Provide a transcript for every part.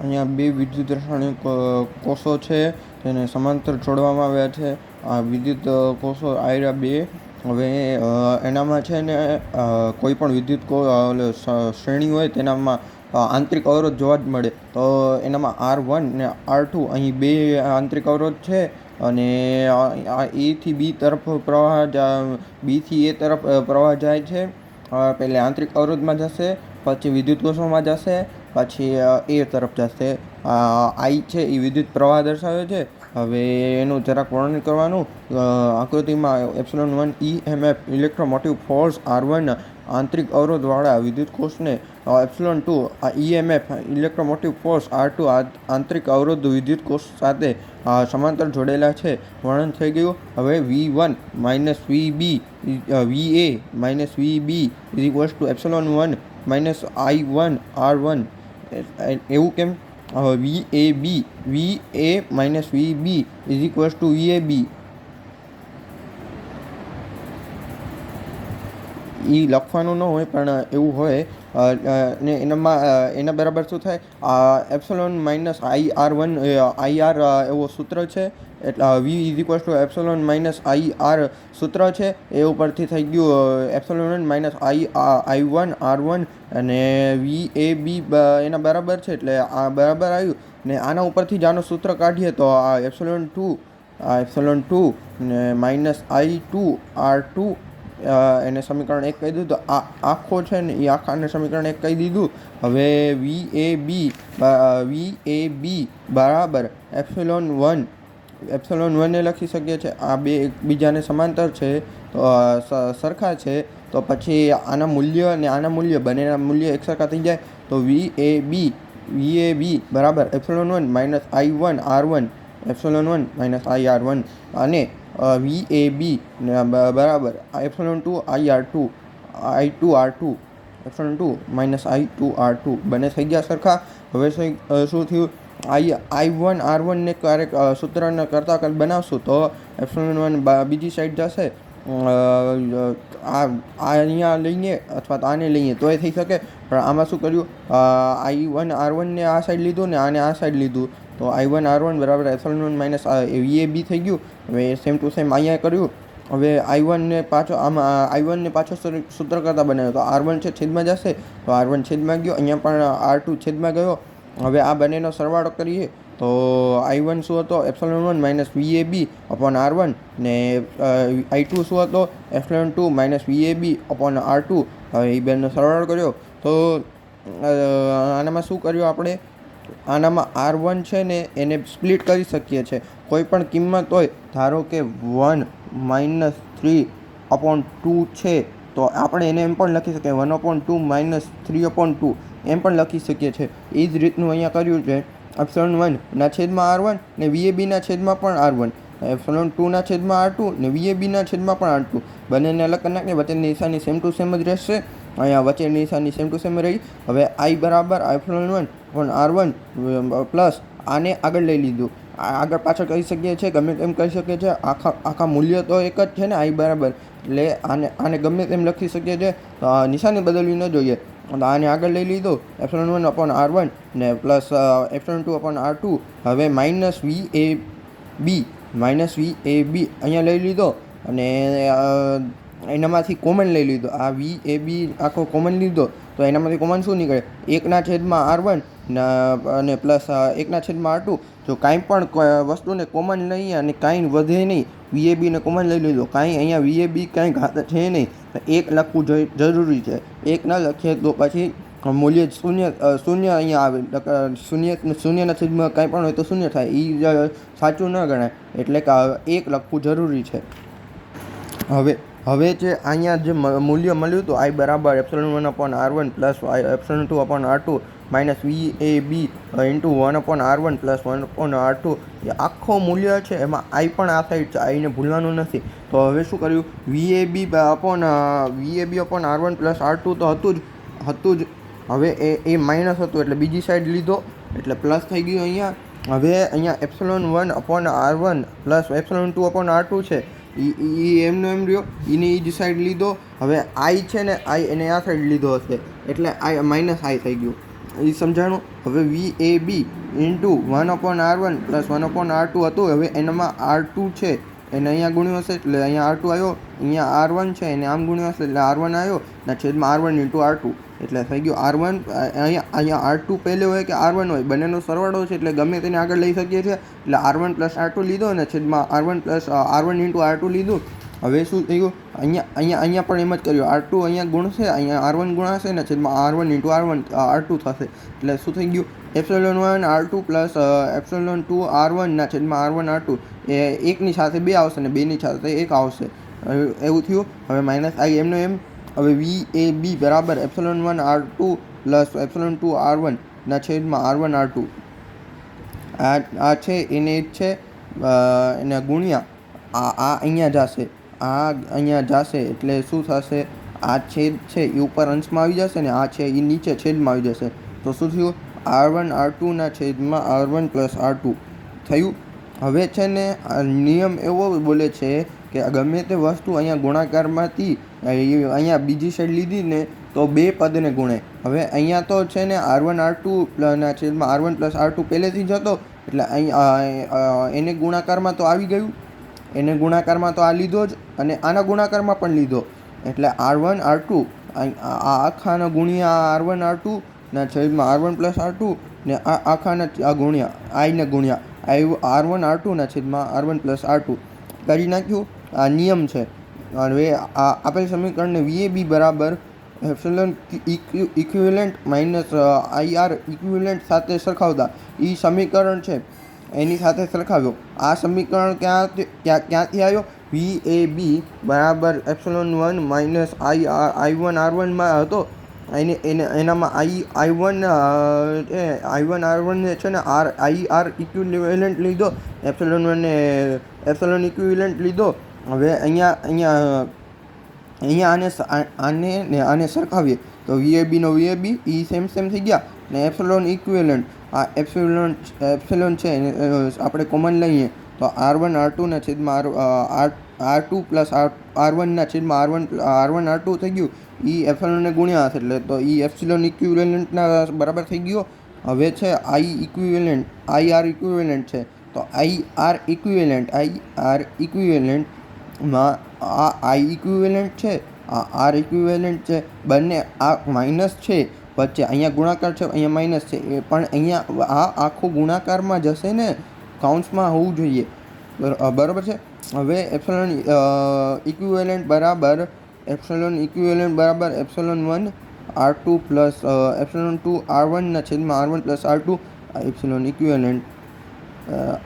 અહીંયા બે વિદ્યુત રાસાયણિક કોષો છે, તેને સમાંતર જોડવામાં આવ્યા છે. આ વિદ્યુત કોષો આયરા બે. હવે એનામાં છે ને કોઈપણ કોઈ પણ વિદ્યુત શ્રેણી હોય તેનામાં આંતરિક અવરોધ જોવા જ મળે. તો એનામાં આર વન ને આર ટુ અહીં બે આંતરિક અવરોધ છે અને એથી બી તરફ પ્રવાહ બીથી એ તરફ પ્રવાહ જાય છે. પહેલે આંતરિક અવરોધમાં જશે, પછી વિદ્યુત કોષોમાં જશે પછી એ તરફ જશે. આઈ છે એ વિદ્યુત પ્રવાહ દર્શાવે છે. હવે એનું જરાક વર્ણન કરવાનું. આકૃતિમાં epsilon one E M F electromotive force R one આંતરિક અવરોધવાળા વિદ્યુત કોષને એપ્સલોન ટુ આ EMF electromotive force R two આંતરિક અવરોધ વિદ્યુત કોષ સાથે સમાંતર જોડેલા છે. વર્ણન થઈ ગયું. હવે V one minus V B V A minus V B is equals to epsilon one minus I one R one. એવું કેમ? V A B V A minus V B is equals to V A B એ લખવાનું ન હોય, પણ એવું હોય ને એનામાં એના બરાબર શું થાય? આ epsilon minus I R one I R એવો સૂત્ર છે, એટલે V is equals to epsilon minus I R સૂત્ર છે, એ ઉપરથી થઈ ગયું epsilon minus I I one, R one, અને વી એ બી, એના બરાબર છે, એટલે આ બરાબર આવ્યું, ને આના ઉપરથી જ આનું સૂત્ર કાઢીએ તો આ એપ્સોલોન ટુ, આ એપ્સોલોન ટુ, ને minus I two, R two એને સમીકરણ એક કહી દીધું. તો આ આખો છે ને એ આખાને સમીકરણ એક કહી દીધું. હવે V A B V A B બરાબર એપ્સિલોન વન. એપ્સિલોન વનને લખી શકીએ છીએ. આ બે એકબીજાને સમાંતર છે, તો સરખા છે. તો પછી આના મૂલ્ય અને આના મૂલ્ય, બંનેના મૂલ્ય એક સરખા થઈ જાય. તો વી A B V A B બરાબર epsilon one minus I one R one. Epsilon one minus I R one. અને વી એ બી બરાબર. Epsilon two, I R two, I two R two, epsilon two minus I two R two. બંને થઈ ગયા સરખા. હવે શું થયું? આઈ I one, R વનને ક્યારેક સૂત્રને કરતાં બનાવશું તો એપ્સિલોન વન બીજી સાઈડ જશે. આ અહીંયા લઈએ અથવા તો આને લઈએ તો એ થઈ શકે. પણ આમાં શું કર્યું? આઈ વન, આર વનને આ સાઈડ લીધું ને આને આ સાઈડ લીધું. તો આઈ વન આર વન બરાબર એસલ વન માઇનસ વી એ બી થઈ ગયું. હવે સેમ ટુ સેમ અહીંયા કર્યું. હવે આઈ વનને પાછો, આમાં આઈ વનને પાછો સૂત્ર- કરતા બનાવ્યો. તો આર વન છે છેદમાં જશે. તો આર વન છેદમાં ગયો. અહીંયા પણ આર ટુ છેદમાં ગયો. હવે આ બંનેનો સરવાળો કરીએ. તો આઈ વન શું હતો? Epsilon one minus V A B upon R one ને આઈ ટુ શું હતો? Epsilon two minus V A B upon R two હવે એ બેનનો સરવાળો કર્યો. તો આનામાં શું કર્યું આપણે? આનામાં આર વન છે ને એને સ્પ્લિટ કરી શકીએ છીએ. કોઈ પણ કિંમત હોય, ધારો કે one minus three upon two છે, તો આપણે એને એમ પણ લખી શકીએ. One upon two minus three upon two એમ પણ લખી શકીએ છીએ. એ જ રીતનું અહીંયા કર્યું છે. એપ્સલોન વન ના છેદમાં આર વન ને વીએબીના છેદમાં પણ આર વન એપ્સલોન ટુના છેદમાં આર ટુ ને વીએબીના છેદમાં પણ આર ટુ બંનેને અલગ કરી નાખીએ. વચ્ચેની નિશાની સેમ ટુ સેમ જ રહેશે. અહીંયા વચ્ચેની નિશાની સેમ ટુ સેમ રહી. હવે આઈ બરાબર એપ્સલોન વન પણ આર વન પ્લસ આને આગળ લઈ લીધું. આગળ પાછળ કહી શકીએ છીએ, ગમે તેમ કહી શકીએ છીએ, આખા આખા મૂલ્ય તો એક જ છે ને આઈ બરાબર. એટલે આને આને ગમે તેમ લખી શકીએ છીએ નિશાની બદલવી ન જોઈએ. તો આને આગળ લઈ લીધો, epsilon one upon R one ને plus epsilon two upon R two હવે minus V A B minus V A B અહીંયા લઈ લીધો અને એનામાંથી કોમન લઈ લીધો. આ વી એ બી આખો કોમન લીધો, તો એનામાંથી કોમન શું નીકળે? એકના છેદમાં આર વન અને પ્લસ એકના છેદમાં આર જો કાંઈ પણ વસ્તુને કોમન લઈએ અને કાંઈ વધે નહીં વીએબીને કોમન લઈ લીધો કાંઈ અહીંયા વીએબી કાંઈ ઘાત છે નહીં એક લખવું જરૂરી છે. એક ન લખીએ તો પછી મૂલ્ય શૂન્ય શૂન્ય અહીંયા આવે. શૂન્ય, શૂન્યના છેદમાં કાંઈ પણ હોય તો શૂન્ય થાય. એ સાચું ન ગણાય. એટલે કે એક લખવું જરૂરી છે. હવે હવે જે અહીંયા જે મૂલ્ય મળ્યું હતું આઈ બરાબર epsilon one upon R one plus epsilon two upon R two minus V A B into one upon R one plus one upon R two. એ આખો મૂલ્ય છે, એમાં આઈ પણ આ સાઈડ છે, આઈને ભૂલવાનું નથી. તો હવે શું કર્યું? V A B upon V A B upon R one plus R two તો હતું જ હતું જ. હવે એ એ માઇનસ હતું, એટલે બીજી સાઈડ લીધો. એટલે પ્લસ થઈ ગયું અહીંયા. હવે અહીંયા epsilon one upon R one plus epsilon two upon R two છે. એ એમનો એમ રહ્યો. એને એ જ સાઈડ લીધો. હવે આઈ છે ને આઈ એને આ સાઈડ લીધો હશે. એટલે આઈ માઇનસ આઈ થઈ ગયું. એ સમજાણું? હવે V A B into one upon R one plus one upon R two હતું. હવે એનામાં આર ટુ છે. એને અહીંયા ગુણ્યો હશે એટલે અહીંયા આર ટુ આવ્યો. અહીંયા આર વન છે, એને આમ ગુણ્યો હશે એટલે આર વન આવ્યો. અને છેદમાં R one into R two એટલે થઈ ગયું આર વન અહીંયા અહીંયા આર ટુ પહેલે હોય કે આર વન હોય? બંનેનો સરવાળો છે એટલે ગમે તેને આગળ લઈ શકીએ છીએ. એટલે R one plus R two લીધો અને છેદમાં R one plus R one into R two લીધું. હવે શું થયું? અહીંયા અહીંયા અહીંયા પણ એમ જ કર્યું. આર ટુ અહીંયા ગુણશે અહીંયા આર વન ગુણાશે ને છેદમાં R one into R one R two થશે. એટલે શું થઈ ગયું? Epsilon one R two plus epsilon two R વનના છેદમાં આર વન આર ટુ એ એકની સાથે બે આવશે ને બેની સાથે એક આવશે. એવું થયું. હવે માઇનસ આઈ એમનો એમ. હવે વી એ બી બરાબર epsilon one R two plus epsilon two R વનના છેદમાં આર વન આર ટુ આ આ છે, એને છે એને ગુણ્યા. આ આ અહીંયા જશે આ અહીંયા જશે એટલે શું થશે? આ છેદ છે એ ઉપર અંશમાં આવી જશે ને આ છે એ નીચે છેદમાં આવી જશે. તો શું થયું? આર વન, આર ટુના છેદમાં R one plus R two થયું. હવે છે ને નિયમ એવો બોલે છે કે ગમે તે વસ્તુ અહીંયા ગુણાકારમાંથી અહીંયા બીજી સાઈડ લીધી ને, તો બે પદને ગુણે. હવે અહીંયા તો છે ને, આર વન, આર ટુ ના છેદમાં R one plus R two પહેલેથી જ હતો, એટલે અહીં એને ગુણાકારમાં તો આવી ગયું. એને ગુણાકારમાં તો આ લીધો જ અને આના ગુણાકારમાં પણ લીધો. એટલે આર વન આર ટુ આ આખાના ગુણ્યા આર વન આર ટુ ના છેદમાં R one plus R two ને આ આખાના આ ગુણ્યા આઈને ગુણ્યા આઈ આર વન આર ટુના છેદમાં R one plus R two કરી નાખ્યું. આ નિયમ છે. હવે આ આપેલ સમીકરણને વીએ બી બરાબર epsilon equivalent minus I R equivalent સાથે સરખાવતા. એ સમીકરણ છે. એની સાથે સરખાવ્યો. આ સમીકરણ ક્યાંથી ક્યાં ક્યાંથી આવ્યો? વી એ બી બરાબર epsilon one minus I I one R વનમાં હતો. એને એને એનામાં I I one I one R one છે ને, આર આઈ આર ઇક્વિવેલન્ટ લીધો. એપ્સલોન વનને એપ્સલોન ઇક્વિવેલન્ટ લીધો. હવે અહીંયા અહીંયા અહીંયા આને આને ને આને સરખાવીએ. તો વીએબીનો વીએબી એ સેમ સેમ થઈ ગયા. ને એપ્સલોન ઇક્વિવેલન્ટ આ એપ્સિલોન એપ્સિલોન છે એને, આપણે કોમન લઈએ તો આર વન આર ટુના છેદમાં R R two plus R R વનના છેદમાં R one R one R two થઈ ગયું. એ એપ્સિલોનને ગુણ્યા હશે એટલે તો એ એપ્સિલોન ઇક્વિવેલન્ટના બરાબર થઈ ગયો. હવે છે I equivalent I R equivalent છે. તો I R equivalent I R ઇક્વિવેલન્ટમાં આ આઈ ઇક્વિવેલન્ટ છે આ આર ઇક્વિવેલન્ટ છે બંને આ માઇનસ છે. વચ્ચે અહીંયા ગુણાકાર છે, અહીંયા માઇનસ છે. એ પણ અહીંયા આ આખું ગુણાકારમાં જશે ને કાઉન્ટ્સમાં હોવું જોઈએ. બરાબર છે? હવે એપ્સલોન ઇક્વિવેલન્ટ બરાબર, એપ્સલોન ઇક્વિવેલન્ટ બરાબર epsilon one, R two plus epsilon two R વનના છેદમાં R one plus R two epsilon equivalent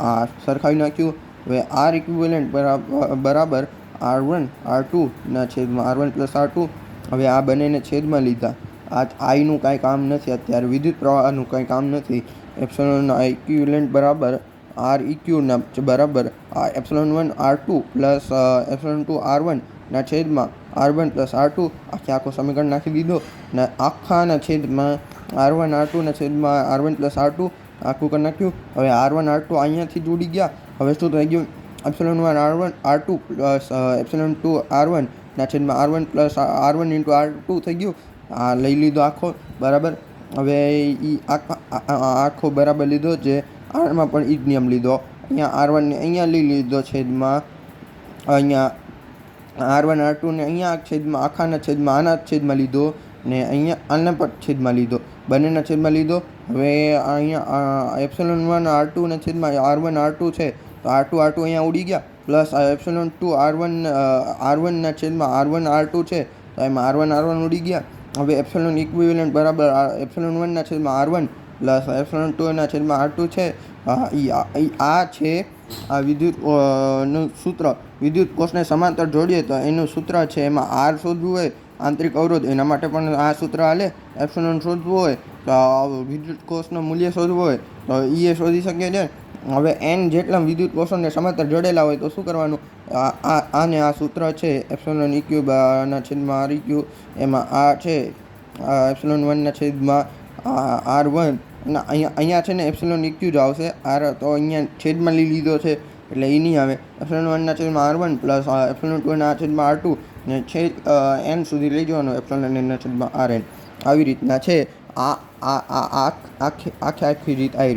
આ સરખાવી નાખ્યું. હવે આર ઇક્વિવેલન્ટ બરાબર બરાબર આર વન, આર ટુના છેદમાં R one plus R two. હવે આ બંનેને છેદમાં લીધા. આ આઈનું કાંઈ કામ નથી, અત્યારે વિદ્યુત પ્રવાહનું કાંઈ કામ નથી. એપ્સલોન ઇક્વિવેલન્ટ બરાબર આર ઇક્યુના બરાબર. આ epsilon one, R two plus epsilon two, R વનના છેદમાં R one plus R two. આખે આખો સમીકરણ નાખી દીધો ને આખાના છેદમાં આર વન, આર ટુના છેદમાં R one plus R two આખું કરી નાખ્યું. હવે આર વન, આર ટુ અહીંયાથી જોડી ગયા. હવે શું થઈ ગયું? Epsilon one, R one, R two plus epsilon two, R વનના છેદમાં R one plus, R one into R two થઈ ગયું. આ લઈ લીધો આખો, બરાબર? હવે એ આખો બરાબર લીધો જે આરમાં પણ એ જ નિયમ લીધો. અહીંયા આર વનને અહીંયા લઈ લીધો છેદમાં, અહીંયા આર વન આર ટુને અહીંયા છેદમાં, આખાના છેદમાં, આના છેદમાં લીધો ને અહીંયા આના પણ છેદમાં લીધો. બંનેના છેદમાં લીધો. હવે અહીંયા એપ્સલોન વન, આર ટુના છેદમાં આર વન આર ટુ છે. તો આર ટુ આર ટુ અહીંયા ઉડી ગયા. Plus epsilon two, R one R વનના છેદમાં આર વન, આર ટુ છે. તો એમાં આર વન આર વન ઉડી ગયા. હવે એપ્સલોન ઇક્વિવેલન્ટ બરાબર એપ્સલોન વનના છેદમાં આર વન પ્લસ એપ્સલોન ટુના છેદમાં આર ટુ છે. આ છે આ વિદ્યુતનું સૂત્ર. વિદ્યુત કોષને સમાંતર જોડીએ તો એનું સૂત્ર છે એમાં આર શોધવું હોય, આંતરિક અવરોધ, એના માટે પણ આ સૂત્ર હાલે. એપ્સલોન શોધવું હોય, તો વિદ્યુત કોષનું મૂલ્ય શોધવું હોય, તો એ શોધી શકીએ છે. હવે એન જેટલા વિદ્યુત કોષોને સમાંતર જોડેલા હોય તો શું કરવાનું? આ આને આ સૂત્ર છે, એપ્સલોન ઇક્યુ ના છેદમાં આર ઇક્યુ. એમાં આ છે એપ્સલોન વનના છેદમાં આર વન. અને અહીંયા અહીંયા છે ને એપ્સલોન ઇક્યુ જ આવશે. આર તો અહીંયા છેદમાં લઈ લીધો છે, એટલે એ નહીં આવે. એપ્સલોન વનના છેદમાં આર વન પ્લસ એપ્સલોન ટુના છેદમાં આર ટુ. ને છેદ એન સુધી લઈ જવાનો એપ્સલોન એનના છેદમાં આર એન. આવી રીતના છે. આ આ આ આખે, આખી રીત આવી